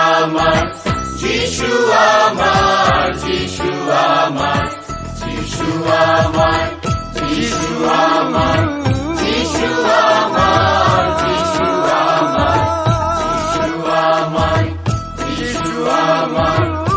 আমার, যিশু আমার যিশু আমার যিশু আমার যিশু আমার যিশু আমার যিশু আমার যিশু আমার যিশু আমার